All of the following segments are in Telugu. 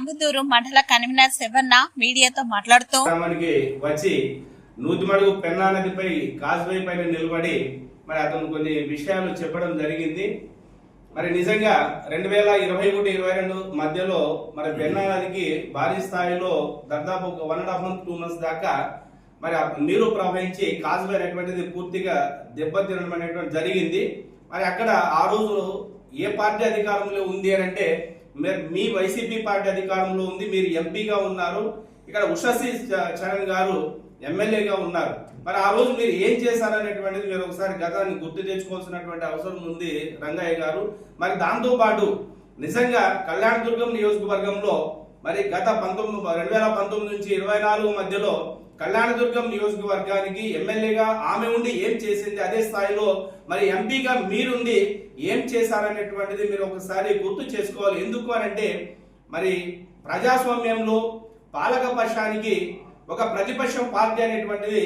కంబుదూరు మండల కన్వీనర్ శివన్న మీడియాతో మాట్లాడుతూ మనకి వచ్చి నూతిమడుగు పెన్నా నదిపై కాజ్వే పైన నిలబడి మరి అతను కొన్ని విషయాలు చెప్పడం జరిగింది. మరి నిజంగా రెండు వేల ఇరవై ఒకటి ఇరవై రెండు మధ్యలో మరి పెన్నా నదికి భారీ స్థాయిలో దాదాపు ఒక one and half month two months దాకా మరి నీరు ప్రవహించి కాజ్వే అనేటువంటిది పూర్తిగా దెబ్బతినడం అనేటువంటి జరిగింది. మరి అక్కడ ఆ రోజు ఏ పార్టీ అధికారంలో ఉంది అని అంటే మీ వైసీపీ పార్టీ అధికారంలో ఉంది మీరు ఎంపీగా ఉన్నారు. ఇక్కడ ఉషశ్రీ చ- చరణ్ గారు ఎమ్మెల్యేగా ఉన్నారు. మరి ఆ రోజు మీరు ఏం చేశారనేటువంటిది మీరు ఒకసారి గతాన్ని గుర్తు తెచ్చుకోవాల్సినటువంటి అవసరం ఉంది రంగయ్య గారు. మరి దాంతోపాటు నిజంగా కళ్యాణదుర్గం నియోజకవర్గంలో మరి గత పంతొమ్మిది రెండు వేల పంతొమ్మిది నుంచి ఇరవై నాలుగు మధ్యలో కళ్యాణదుర్గం నియోజకవర్గానికి ఎమ్మెల్యేగా ఆమె ఉండి ఏం చేసింది? అదే స్థాయిలో మరి ఎంపీగా మీరుండి ఏం చేశారనేటువంటిది మీరు ఒకసారి గుర్తు చేసుకోవాలి. ఎందుకు అని అంటే మరి ప్రజాస్వామ్యంలో పాలక పక్షానికి ఒక ప్రతిపక్షం పార్టీ అనేటువంటిది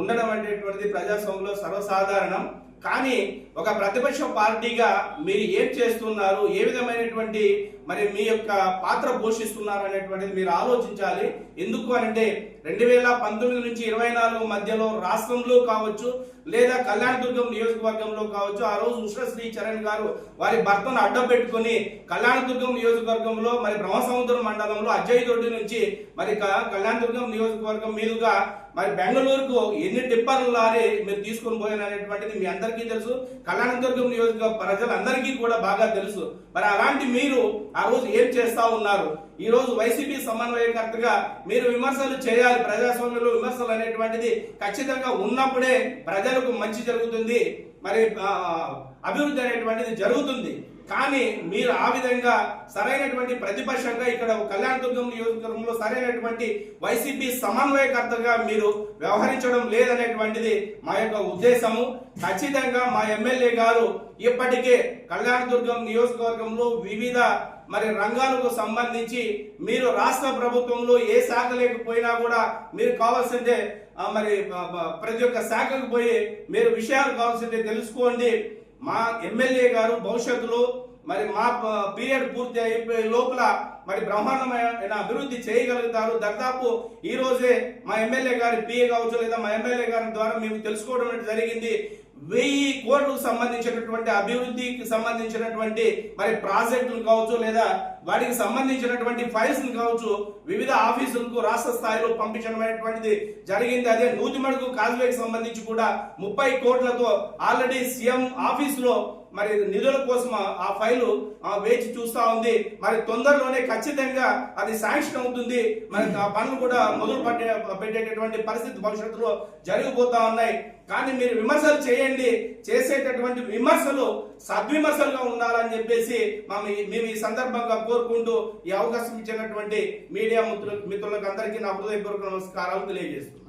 ఉండడం అనేటువంటిది ప్రజాస్వామ్యంలో సర్వసాధారణం. కానీ ఒక ప్రతిపక్ష పార్టీగా మీరు ఏం చేస్తున్నారు? ఏ విధమైనటువంటి మరి మీ యొక్క పాత్ర పోషిస్తున్నారు అనేటువంటిది మీరు ఆలోచించాలి. ఎందుకు అంటే రెండు వేల పంతొమ్మిది నుంచి ఇరవై నాలుగు మధ్యలో రాష్ట్రంలో కావచ్చు లేదా కళ్యాణదుర్గం నియోజకవర్గంలో కావచ్చు ఆ రోజు ఉషశ్రీ చరణ్ గారు వారి భర్తను అడ్డపెట్టుకొని కళ్యాణదుర్గం నియోజకవర్గంలో మరి బ్రహ్మసముద్రం మండలంలో అజయ్ దొడ్డి నుంచి మరి క- కళ్యాణదుర్గం నియోజకవర్గం మీదుగా మరి బెంగళూరుకు ఎన్ని టిప్పర్లు లారీ మీరు తీసుకొని పోయారనేటువంటిది మీ అందరికీ తెలుసు. కళ్యాణదుర్గం నియోజక ప్రజలందరికీ కూడా బాగా తెలుసు. మరి అలాంటి మీరు ఆ రోజు ఏం చేస్తా ఉన్నారు? ఈ రోజు వైసీపీ సమన్వయకర్తగా మీరు విమర్శలు చేయాలి ప్రజాస్వామ్యంలో విమర్శలు అనేటువంటిది ఖచ్చితంగా ఉన్నప్పుడే ప్రజలకు మంచి జరుగుతుంది. మరి అభివృద్ధి అనేటువంటిది జరుగుతుంది. కానీ మీరు ఆ విధంగా సరైనటువంటి ప్రతిపక్షంగా ఇక్కడ కళ్యాణదుర్గం నియోజకవర్గంలో సరైనటువంటి వైసీపీ సమన్వయకర్తగా మీరు వ్యవహరించడం లేదనేటువంటిది మా యొక్క ఉద్దేశము. ఖచ్చితంగా మా ఎమ్మెల్యే గారు ఇప్పటికే కళ్యాణదుర్గం నియోజకవర్గంలో వివిధ మరి రంగాలకు సంబంధించి మీరు రాష్ట్ర ప్రభుత్వంలో ఏ శాఖ లేకపోయినా కూడా మీరు కావాల్సిందే మరి ప్రతి ఒక్క శాఖకు పోయి మీరు విషయాలు కావాల్సింటే తెలుసుకోండి. మా ఎమ్మెల్యే గారు భవిష్యత్తులో మరి మా పీరియడ్ పూర్తి అయిపోయే లోపల మరి బ్రహ్మాండమైన అభివృద్ధి చేయగలుగుతారు. దాదాపు ఈ రోజే మా ఎమ్మెల్యే గారి పిఏ కావచ్చు లేదా మా ఎమ్మెల్యే గారి ద్వారా మేము తెలుసుకోవడం అనేది జరిగింది. వెయ్యి కోట్లకు సంబంధించినటువంటి అభివృద్ధికి సంబంధించినటువంటి మరి ప్రాజెక్టులు కావచ్చు లేదా వాటికి సంబంధించినటువంటి ఫైల్స్ కావచ్చు వివిధ ఆఫీసులకు రాష్ట్ర స్థాయిలో పంపించడమైనటువంటిది జరిగింది. అదే నూతిమడుగు కాజ్వేకి సంబంధించి కూడా ముప్పై కోట్లతో ఆల్రెడీ సీఎం ఆఫీసులో మరి నిధుల కోసం ఆ- ఫైలు వేచి చూస్తా ఉంది. మరి తొందరలోనే ఖచ్చితంగా అది శాంక్షన్ అవుతుంది. మరి ఆ పనులు కూడా మొదలు పట్టే పెట్టేటటువంటి పరిస్థితి భవిష్యత్తులో జరిగిపోతా ఉన్నాయి. కానీ మీరు విమర్శలు చేయండి. చేసేటటువంటి విమర్శలు సద్విమర్శలుగా ఉండాలని చెప్పేసి మేము ఈ- మేము ఈ సందర్భంగా కోరుకుంటూ ఈ అవకాశం ఇచ్చినటువంటి మీడియా మిత్రులకు మిత్రులకు అందరికీ నా హృదయపూర్వక నమస్కారాలు తెలియజేస్తున్నాను.